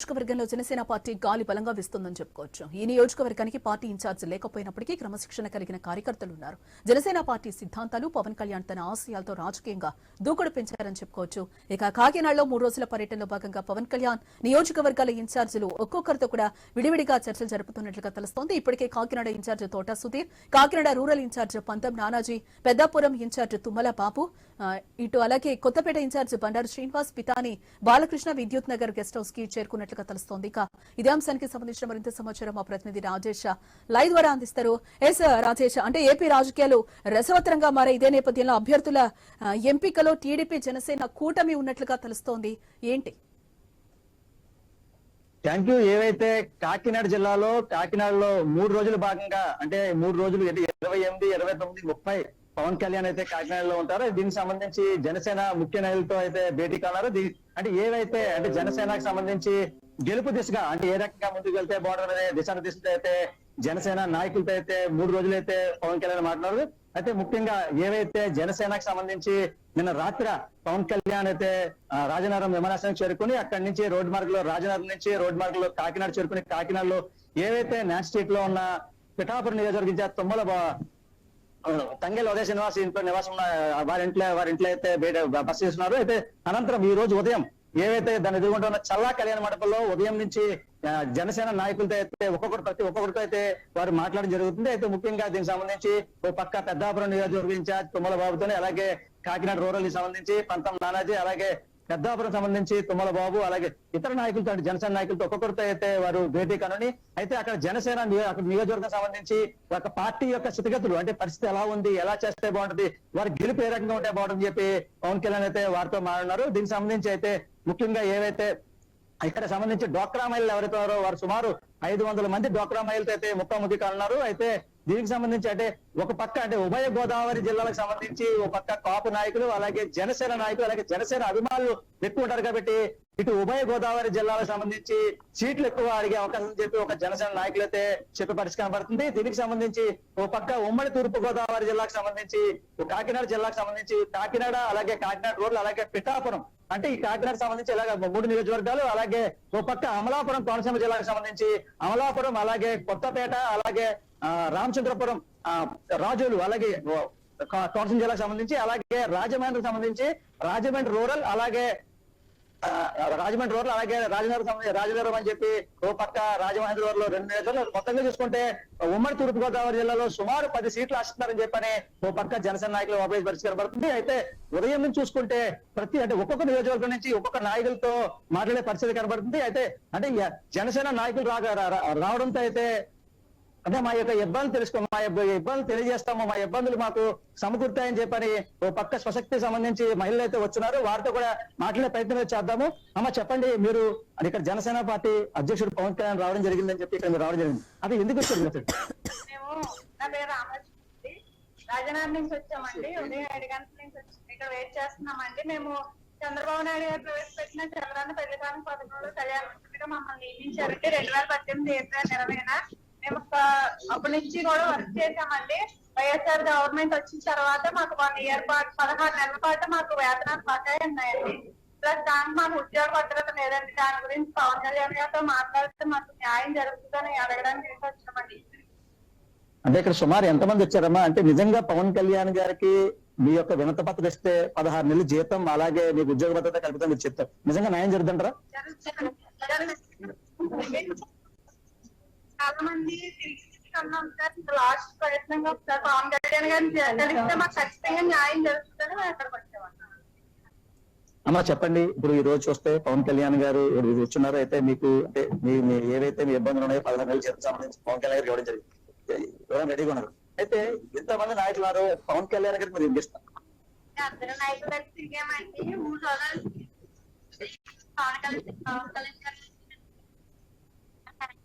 నియోజకవర్గంలో జనసేన పార్టీ గాలి బలంగా విస్తుందని చెప్పుకోవచ్చు. ఈ నియోజకవర్గానికి పార్టీ ఇన్ఛార్జ్ లేకపోయినప్పటికీ క్రమశిక్షణ కలిగిన కార్యకర్తలు ఉన్నారు. జనసేన పార్టీ సిద్ధాంతాలు పవన్ కళ్యాణ్ తన ఆశయాలతో రాజకీయంగా దూకుడు పెంచారని చెప్పుకోవచ్చు. ఇక కాకినాడలో మూడు రోజుల పర్యటనలో భాగంగా పవన్ కళ్యాణ్ నియోజకవర్గాల ఇన్ఛార్జీలు ఒక్కొక్కరితో కూడా విడివిడిగా చర్చలు జరుపుతున్నట్లుగా తెలుస్తోంది. ఇప్పటికే కాకినాడ ఇన్ఛార్జ్ తోట Sudheer Kakinada rural incharge Pantham Nanaji Peddapuram incharge Tummala Babu ఇటు అలాగే కొత్తపేట ఇన్ఛార్జ్ బండారు శ్రీనివాస్ పితాని బాలకృష్ణ విద్యుత్ నగర్ గెస్ట్ హౌస్కి చేస్తున్నట్లుగా తెలుస్తోంది. ఇక ఇదే అంశానికి సంబంధించిన మరింత సమాచారం మా ప్రతినిధి రాజేష్ లైవ్ ద్వారా అందిస్తారు. ఎస్ రాజేష్ అంటే ఏపీ రాజకీయాలు రసవత్తరంగా మారే ఇదే నేపథ్యంలో అభ్యర్థుల ఎంపికలో టీడీపీ జనసేన కూటమి ఉన్నట్లుగా తెలుస్తోంది. ఏంటి? Thank you. ఏవైతే కాకినాడ జిల్లాలో కాకినాడలో మూడు రోజుల భాగంగా అంటే మూడు రోజులు ఇరవై ఎనిమిది ఇరవై తొమ్మిది ముప్పై పవన్ కళ్యాణ్ అయితే కాకినాడలో ఉంటారు. దీనికి సంబంధించి జనసేన ముఖ్య నాయకులతో అయితే భేటీ కాన్నారు దీ- అంటే ఏవైతే అంటే జనసేనకు సంబంధించి గెలుపు దిశగా అంటే ఏ రకంగా ముందుకు వెళ్తే బాగుంటుంది దిశ దిశతో అయితే జనసేన నాయకులతో అయితే మూడు రోజులైతే పవన్ కళ్యాణ్ మాట్లాడారు. అయితే ముఖ్యంగా ఏవైతే జనసేనకు సంబంధించి నిన్న రాత్రి పవన్ కళ్యాణ్ అయితే రాజనగరం విమానాశ్రయం చేరుకుని అక్కడి నుంచి రోడ్ మార్గ్లో రాజనగరం నుంచి రోడ్ మార్గ్లో కాకినాడ చేరుకుని కాకినాడలో ఏవైతే నాన్ స్ట్రీట్లో ఉన్న పిఠాపురం నియోజకవర్గం ఇన్ఛార్జ్ తుమ్మల తంగేల్ ఉదయ శ్రీనివాస్ ఇంట్లో నివాసం వారి ఇంట్లో వారి ఇంట్లో అయితే బయట బస్ చేస్తున్నారు అయితే అనంతరం ఈ రోజు ఉదయం ఏవైతే దాన్ని ఎదుర్కొంటున్న చల్లా కళ్యాణ మండపంలో ఉదయం నుంచి జనసేన నాయకులతో అయితే ఒక్కొక్కరు ప్రతి ఒక్కొక్కరితో అయితే వారు మాట్లాడడం జరుగుతుంది. అయితే ముఖ్యంగా దీనికి సంబంధించి ఓ పక్క పెద్దాపురం నియోజకవర్గ ఇన్ఛార్జ్ తుమ్మల బాబుతోనే అలాగే కాకినాడ రూరల్కి సంబంధించి పంతం నానాజీ అలాగే పెద్దాపురం సంబంధించి తుమ్మల బాబు అలాగే ఇతర నాయకులతో అంటే జనసేన నాయకులతో ఒక్కొక్కరితో అయితే వారు భేటీ కనుని అయితే అక్కడ జనసేన అక్కడ నియోజకవర్గం సంబంధించి ఒక పార్టీ యొక్క స్థితిగతులు అంటే పరిస్థితి ఎలా ఉంది ఎలా చేస్తే బాగుంటుంది వారి గెలుపు ఏ రకంగా ఉంటే బాగుంటుంది చెప్పి పవన్ కళ్యాణ్ అయితే వారితో మాట్లాడారు. దీనికి సంబంధించి అయితే ముఖ్యంగా ఏవైతే ఇక్కడ సంబంధించి డోక్రా మహిళలు ఎవరైతే వారు సుమారు ఐదు వందల మంది డోక్రా మహిళతో అయితే ముఖాముఖి కానున్నారు. అయితే దీనికి సంబంధించి అంటే ఒక పక్క అంటే ఉభయ గోదావరి జిల్లాలకు సంబంధించి ఒక పక్క కాపు నాయకులు అలాగే జనసేన నాయకులు అలాగే జనసేన అభిమానులు ఎక్కువ ఉంటారు కాబట్టి ఇటు ఉభయ గోదావరి జిల్లాలకు సంబంధించి సీట్లు ఎక్కువ అడిగే అవకాశం చెప్పి ఒక జనసేన నాయకులు అయితే చెప్పే పరిస్థితి కనబడుతుంది. దీనికి సంబంధించి ఓ పక్క ఉమ్మడి తూర్పు గోదావరి జిల్లాకు సంబంధించి కాకినాడ జిల్లాకు సంబంధించి కాకినాడ అలాగే కాకినాడ రోడ్లు అలాగే పిఠాపురం. అంటే ఈ కాకినాడ సంబంధించి ఇలాగ మూడు నియోజకవర్గాలు అలాగే ఓ పక్క అమలాపురం కోనసీమ జిల్లాకు సంబంధించి అమలాపురం అలాగే కొత్తపేట అలాగే ఆ, రామచంద్రపురం రాజులు అలాగే కోనసీమ జిల్లాకు సంబంధించి అలాగే రాజమండ్రికి సంబంధించి రాజమండ్రి రూరల్ అలాగే రాజమండ్రి రోడ్లు అలాగే రాజనగరం రాజనగరం అని చెప్పి ఓ పక్క రాజమహేంద్ర రోడ్లు రెండు నియోజకవర్గాలు మొత్తంగా చూసుకుంటే ఉమ్మడి తూర్పు గోదావరి జిల్లాలో సుమారు పది సీట్లు ఆశిస్తున్నారని చెప్పని ఓ పక్క జనసేన నాయకులు ఓపేజ్ పరిస్థితి కనబడుతుంది అయితే ఉదయం నుంచి చూసుకుంటే ప్రతి అంటే ఒక్కొక్క నియోజకవర్గం నుంచి ఒక్కొక్క నాయకులతో మాట్లాడే పరిస్థితి కనబడుతుంది. అయితే అంటే జనసేన నాయకులు రాగా రా- రావడంతో అయితే అంటే మా యొక్క ఇబ్బందులు తెలుసుకో మా యొక్క ఇబ్బందులు తెలియజేస్తాము మా ఇబ్బందులు మాకు సమకూర్తాయని చెప్పని ఓ పక్క స్వశక్తి సంబంధించి మహిళలు అయితే వచ్చినారు. వారితో కూడా మాట్లాడే ప్రయత్నం చేద్దాము. అమ్మ చెప్పండి మీరు ఇక్కడ జనసేన పార్టీ అధ్యక్షుడు పవన్ కళ్యాణ్ రావడం జరిగిందని చెప్పి ఇక్కడ మీరు రావడం జరిగింది. అది ఎందుకు వచ్చారు మీరు? రాజనగరం నుంచి వచ్చామండి. ఉదయం ఏడు గంటల నుంచి ఇక్కడ వెయిట్ చేస్తున్నామండి. మేము చంద్రబాబు నాయుడు గారు ప్రవేశపెట్టిన చంద్రాన్ని పెళ్ళికాలం పథకంలో కళ్యాణ మమ్మల్ని నియమించారండి. రెండు వేల పద్దెనిమిది ఏప్రిల్ ఇరవైన మేము అప్పటి నుంచి కూడా వర్క్ చేసామండి వైఎస్ఆర్ గవర్నమెంట్ వచ్చిన తర్వాత మాకు వన్ ఇయర్ పాటు పదహారు నెలల పాటు మాకు వేతనాలు బకాయి ఉన్నాయండి. ప్లస్ దానికి మాకు ఉద్యోగ భద్రత లేదండి. దాని గురించి పవన్ కళ్యాణ్ గారితో మాట్లాడితే మాకు న్యాయం జరుగుతుందని అడగడానికి వచ్చామండి అంటే ఇక్కడ సుమారు ఎంతమంది వచ్చారమ్మా? అంటే నిజంగా పవన్ కళ్యాణ్ గారికి మీ యొక్క వినత పత్రం ఇస్తే పదహారు నెలలు జీతం అలాగే మీకు ఉద్యోగ భద్రత కల్పితం మీరు చెప్తారు నిజంగా న్యాయం జరుగుతుంటారా చాలా మంది తిరిగి తిరిగి అన్నాం సార్ లాస్ట్ ప్రయత్నంగా ఒకసారి పవన్ కళ్యాణ్ గారిని తెలిస్తే మాకు ఖచ్చితంగా న్యాయం జరుగుతుందని మేము వచ్చామన్నాం అమ్మా చెప్పండి. ఇప్పుడు ఈ రోజు చూస్తే పవన్ కళ్యాణ్ గారు వచ్చున్నారు అయితే మీకు అంటే మీ ఏవైతే మీ ఇబ్బందులు ఉన్నాయో పదహారు నెలల జీతం సంబంధించి పవన్ కళ్యాణ్ గారికి ఇవ్వడం జరిగింది. ఇవ్వడం రెడీగా ఉన్నారు? అయితే ఇంతమంది నాయకులు ఉన్నారు? పవన్ కళ్యాణ్ గారికి మీరు ఏం చేస్తారు? అందరూ నాయకుల దగ్గర తిరిగామండి. మూడు రోజులు పవన్ కళ్యాణ్ పవన్ కళ్యాణ్ గారు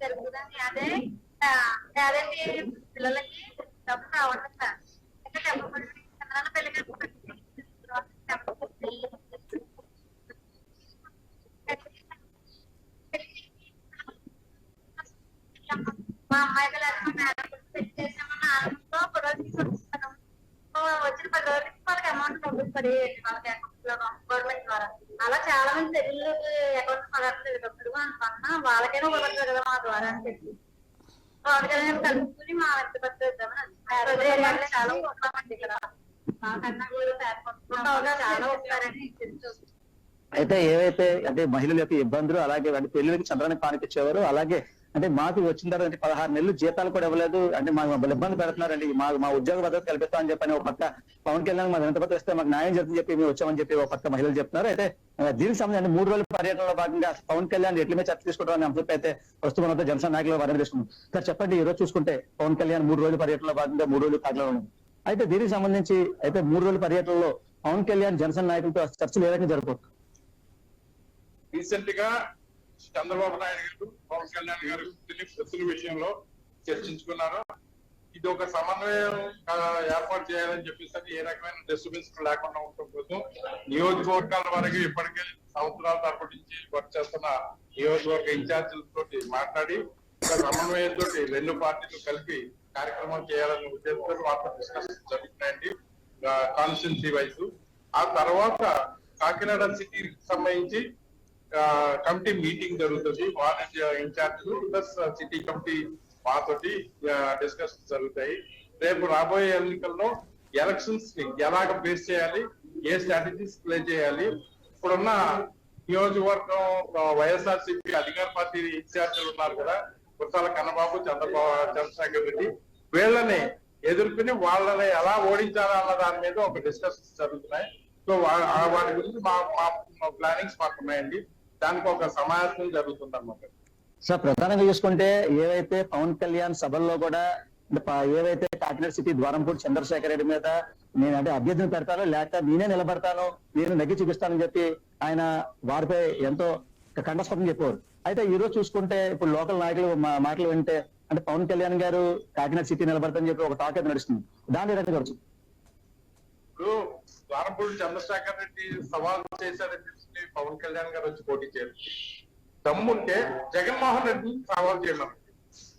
జరుగుతుందని అదే ఆ, పిల్లలకి డబ్బు రావడం సార్ ఇంకా చెప్పబడి చంద్రాల పెళ్ళి మా అమ్మాయి పిల్లలు మేడం పెళ్ళి చేసామన్న ఆనందంతో ఒక వచ్చిన పది రోజులకి వాళ్ళకి అమౌంట్ పంపిస్తారు వాళ్ళకి అకౌంట్లో గవర్నమెంట్ ద్వారా. అలా చాలా మంది వాళ్ళకైనా కుదరదు కదా మా ద్వారా అని చెప్పి. పవన్ కళ్యాణ్ కలుపుకుని మా వెంట పడుతుందామని చాలా ఉంటామండి ఇక్కడ. మాకన్నా కూడా పేద చాలా వస్తారని తెలుసు. అయితే ఏవైతే అంటే మహిళల యొక్క ఇబ్బందులు అలాగే అంటే పెళ్ళికి చంద్రానికి పానిపించేవారు అలాగే అంటే మాకు వచ్చిన తర్వాత అంటే పదహారు నెలలు జీతాలు కూడా ఇవ్వలేదు. అంటే మాకు మమ్మల్ని ఇబ్బంది పెడుతున్నారండి. మా మా ఉద్యోగ భద్రత కల్పిస్తామని చెప్పని ఒక పక్క పవన్ కళ్యాణ్ మాకు ఎంత వస్తే మాకు న్యాయం జరుగుతుంది చెప్పి మేము వచ్చామని చెప్పి ఒక పక్క మహిళలు చెప్తున్నారు. అయితే దీనికి సంబంధించి మూడు రోజుల పర్యటనలో భాగంగా పవన్ కళ్యాణ్ ఎట్ల మీద చర్చ తీసుకోవడం అనే అంశంపై అయితే ప్రస్తుతం అంతా జనసేన నాయకులు వారిని తీసుకున్నాం సార్ చెప్పండి ఈ రోజు చూసుకుంటే పవన్ కళ్యాణ్ మూడు రోజుల పర్యటనలో భాగంగా మూడు రోజులు కాకినాడలో అయితే దీనికి సంబంధించి అయితే మూడు రోజుల పర్యటనలో పవన్ కళ్యాణ్ జనసేన నాయకులతో చర్చలు ఏ రకంగా జరగబోతుంది రీసెంట్గా చంద్రబాబు నాయుడు గారు పవన్ కళ్యాణ్ గారు ఢిల్లీ విషయంలో చర్చించుకున్నారు. ఇది ఒక సమన్వయం ఏర్పాటు చేయాలని చెప్పేసి ఏ రకమైన డిస్టర్బెన్స్ లేకుండా ఉండటం కోసం నియోజకవర్గాల వరకు ఇప్పటికే సంవత్సరాల తరపు నుంచి వర్క్ చేస్తున్న నియోజకవర్గ ఇన్ఛార్జీలతో మాట్లాడి ఒక సమన్వయంతో రెండు పార్టీలు కలిపి కార్యక్రమం చేయాలనే ఉద్దేశంతో వాటితో డిస్కషన్ జరుగుతున్నాయండి కాన్స్టిట్యున్సీ వైజ్ ఆ తర్వాత కాకినాడ సిటీకి సంబంధించి కమిటీ మీటింగ్ జరుగుతుంది. Ward incharge plus city committee మాతోటి డిస్కషన్ జరుగుతాయి. రేపు రాబోయే ఎన్నికల్లో ఎలక్షన్స్ని ఎలాగ ఫేస్ చేయాలి ఏ స్ట్రాటజీస్ ప్లే చేయాలి ఇప్పుడున్న నియోజకవర్గం వైఎస్ఆర్ సిపి అధికార పార్టీ ఇన్ఛార్జీలు ఉన్నారు కదా కుర్తాల కన్నబాబు చంద్రబాబు చంద్రశేఖర్ రెడ్డి వీళ్ళని ఎదుర్కొని వాళ్ళని ఎలా ఓడించాలా అన్న దాని మీద ఒక డిస్కషన్స్ జరుగుతున్నాయి. సో ఆ వాటి గురించి మా మా ప్లానింగ్స్ మాకు ఉన్నాయండి దానికి ఒక సమావేశం జరుగుతుంది అనమాట సార్ ప్రధానంగా చూసుకుంటే ఏవైతే పవన్ కళ్యాణ్ సభల్లో కూడా ఏవైతే కాకినాడ సిటీ ద్వారంపూడి చంద్రశేఖర్ రెడ్డి మీద నేను అంటే అభ్యర్థిని పెడతాను లేక నేనే నిలబడతాను నేను నగ్గి చూపిస్తానని చెప్పి ఆయన వారిపై ఎంతో కండస్పదం చెప్పారు అయితే ఈ రోజు చూసుకుంటే ఇప్పుడు లోకల్ నాయకులు మా- మాటలు వింటే అంటే పవన్ కళ్యాణ్ గారు కాకినాడ సిటీ నిలబడతానని చెప్పి ఒక టాక్ అయితే నడుస్తుంది. దాని రకంగా ఇప్పుడు ద్వారపూడి చంద్రశేఖర్ రెడ్డి సవాల్ చేశారని చెప్పి పవన్ కళ్యాణ్ గారు వచ్చి పోటీ చేయరు. దమ్ముంటే జగన్మోహన్ రెడ్డిని సవాల్ చేయమని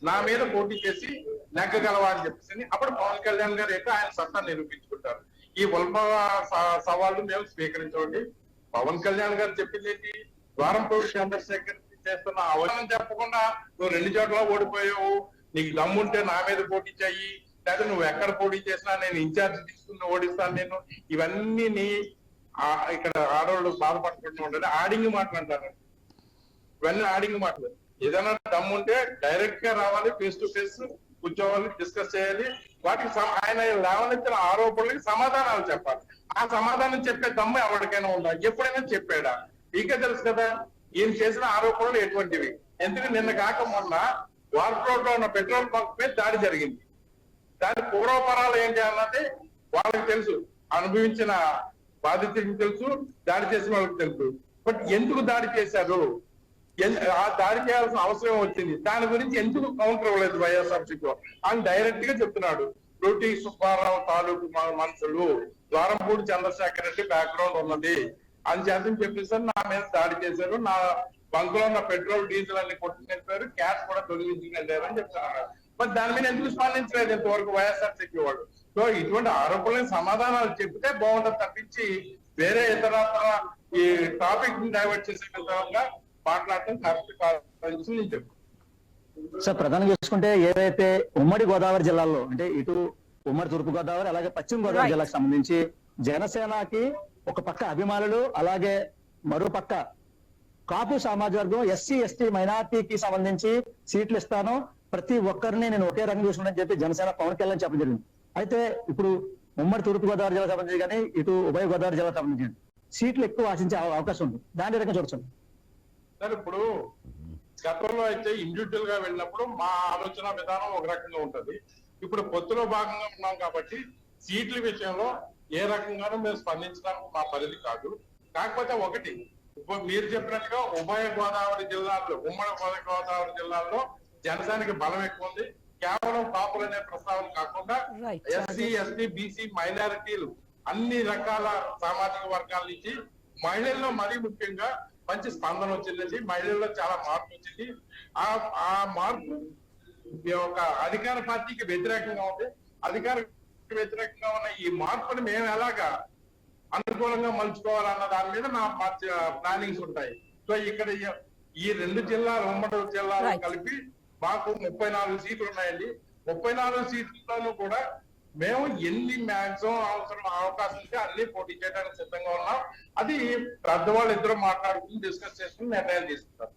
నా మీద పోటీ చేసి నెగ్గగలవా అని చెప్పేసి అప్పుడు పవన్ కళ్యాణ్ గారు అయితే ఆయన సత్తా నిరూపించుకుంటారు. ఈ ఉల్మ స- సవాళ్ళు మేము స్వీకరించండి పవన్ కళ్యాణ్ గారు చెప్పింది ఏంటి? ద్వారంపూడి చంద్రశేఖర్ చేస్తున్న అవసరం చెప్పకుండా నువ్వు రెండు చోట్ల ఓడిపోయావు. నీకు దమ్ముంటే నా మీద పోటీ చేయి. లేదా నువ్వు ఎక్కడ పోటీ చేసినా నేను ఇన్ఛార్జ్ తీసుకుని ఓడిస్తాను నేను. ఇవన్నీ నీ ఇక్కడ ఆడవాళ్ళు బాధపడుకుంటూ ఉండాలి. ఆడింగ్ మాటలు అంటారు. ఇవన్నీ ఆడింగ్ మాటలు. ఏదైనా దమ్ముంటే డైరెక్ట్గా రావాలి ఫేస్ టు ఫేస్ కూర్చోవాలి డిస్కస్ చేయాలి. వాటికి ఆయన లేవనెత్తిన ఆరోపణలకి సమాధానాలు చెప్పాలి. ఆ సమాధానం చెప్పే దమ్ము ఎవరికైనా ఉందా? ఎప్పుడైనా చెప్పాడా? మీకే తెలుసు కదా ఈయన చేసిన ఆరోపణలు ఎటువంటివి? ఎందుకంటే నిన్న కాక మొన్న వార్పురోడ్లో ఉన్న పెట్రోల్ బంక్ మీద దాడి జరిగింది. దాని పూర్వపరాలు ఏం చేయాలంటే వాళ్ళకి తెలుసు అనుభవించిన బాధితులకు తెలుసు దాడి చేసిన వాళ్ళకి తెలుసు. బట్ ఎందుకు దాడి చేశారు? ఆ దాడి చేయాల్సిన అవసరం వచ్చింది. దాని గురించి ఎందుకు కౌంటర్ ఇవ్వలేదు వైఎస్ఆర్సీకి అని డైరెక్ట్గా చెప్తున్నాడు రోటి సుబ్బారావు తాలూకు మనుషులు. ద్వారంపూడి చంద్రశేఖర్ రెడ్డి బ్యాక్గ్రౌండ్ ఉన్నది. అని చేతని చెప్పేసి నా మీద దాడి చేశారు. నా బంకులో ఉన్న పెట్రోల్ డీజిల్ అన్ని కొట్టుకెళ్ళిపోయారు క్యాష్ కూడా తొలగించుకెళ్ళారు అని చెప్తున్నారు. మరి దాని మీద ఎందుకు స్పందించలేదు ఇంతవరకు వైఎస్ఆర్సీపీ వాడు సో ఇటువంటి ఆరోపణలకు సమాధానాలు చెప్తే బాగుంటుంది తప్పించి వేరే ఇతర ఈ టాపిక్ డైవర్ట్ చేసే విధంగా మాట్లాడటం కరెక్ట్ కాదని నేను చెప్తాను సార్ ప్రధానంగా చూసుకుంటే ఏవైతే ఉమ్మడి గోదావరి జిల్లాల్లో అంటే ఇటు ఉమ్మడి తూర్పు గోదావరి అలాగే పశ్చిమ గోదావరి. జిల్లాకు సంబంధించి జనసేనకి ఒక పక్క అభిమానులు అలాగే మరో పక్క కాపు సమాజ వర్గం ఎస్సీ ఎస్టీ మైనార్టీకి సంబంధించి సీట్లు ఇస్తాను. ప్రతి ఒక్కరిని నేను ఒకే రంగం చూసుకుంటానని చెప్పి జనసేన పవన్ కళ్యాణ్ చెప్పడం జరిగింది. అయితే ఇప్పుడు ఉమ్మడి తూర్పు గోదావరి జిల్లా సంబంధించి కానీ ఇటు ఉభయ గోదావరి జిల్లా సంబంధించి సీట్లు ఎక్కువ ఆశించే అవకాశం ఉంది. దాని రకంగా చూడొచ్చు సార్ ఇప్పుడు గతంలో అయితే ఇండివిజువల్గా వెళ్ళినప్పుడు మా ఆలోచన విధానం ఒక రకంగా ఉంటది. ఇప్పుడు పొత్తులో భాగంగా ఉన్నాం కాబట్టి సీట్ల విషయంలో ఏ రకంగానూ మేము స్పందించడానికి మా పరిధి కాదు. కాకపోతే ఒకటి మీరు చెప్పినట్టుగా ఉభయ గోదావరి జిల్లాల్లో ఉమ్మడి ఉభయ గోదావరి జిల్లాల్లో జనసేనకి బలం ఎక్కువ ఉంది. కేవలం కాపులు అనే ప్రస్తావన కాకుండా. ఎస్సీ ఎస్టీ బీసీ మైనారిటీలు అన్ని రకాల సామాజిక వర్గాల నుంచి మహిళల్లో మరీ ముఖ్యంగా మంచి స్పందన వచ్చిందండి. మహిళల్లో చాలా మార్పు వచ్చింది. ఆ ఆ మార్పు యొక్క అధికార పార్టీకి వ్యతిరేకంగా ఉంది. అధికార వ్యతిరేకంగా ఉన్న ఈ మార్పుని మేము ఎలాగా అనుకూలంగా మలుచుకోవాలన్న దాని మీద నా ప్లానింగ్స్ ఉంటాయి. సో ఇక్కడ ఈ- రెండు జిల్లాలు ఉమ్మడి జిల్లాలు. కలిపి మాకు ముప్పై నాలుగు సీట్లు ఉన్నాయండి. ముప్పై నాలుగు సీట్లను కూడా మేము ఎన్ని మ్యాక్సిమం అవసరం అవకాశం ఉంటే అన్ని పోటీ చేయడానికి సిద్ధంగా ఉన్నాం. అది పెద్దవాళ్ళు ఇద్దరు మాట్లాడుకుని డిస్కస్ చేసుకుని నిర్ణయం తీసుకుంటారు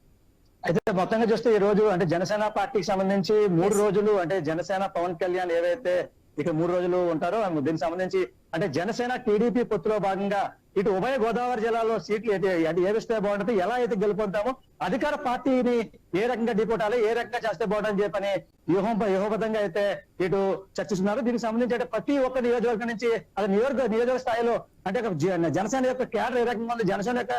అయితే మొత్తంగా చూస్తే ఈ రోజు అంటే జనసేన పార్టీకి సంబంధించి మూడు రోజులు అంటే జనసేన పవన్ కళ్యాణ్ ఏవైతే ఇక మూడు రోజులు ఉంటారో. దీనికి సంబంధించి అంటే జనసేన టీడీపీ పొత్తులో భాగంగా ఇటు ఉభయ గోదావరి జిల్లాలో సీట్లు అంటే ఏ విస్తే బాగుంటుంది ఎలా అయితే గెలుపొందామో అధికార పార్టీని ఏ రకంగా ఢీకొట్టాలి ఏ రకంగా చేస్తే బాగుంటుందని చెప్పని వ్యూహం వ్యూహబద్ధంగా అయితే ఇటు చర్చిస్తున్నారు. దీనికి సంబంధించి అంటే ప్రతి ఒక్క నియోజకవర్గం నుంచి అది నియోజక నియోజక స్థాయిలో అంటే జనసేన యొక్క కేడర్ ఏ రకంగా ఉంది జనసేన యొక్క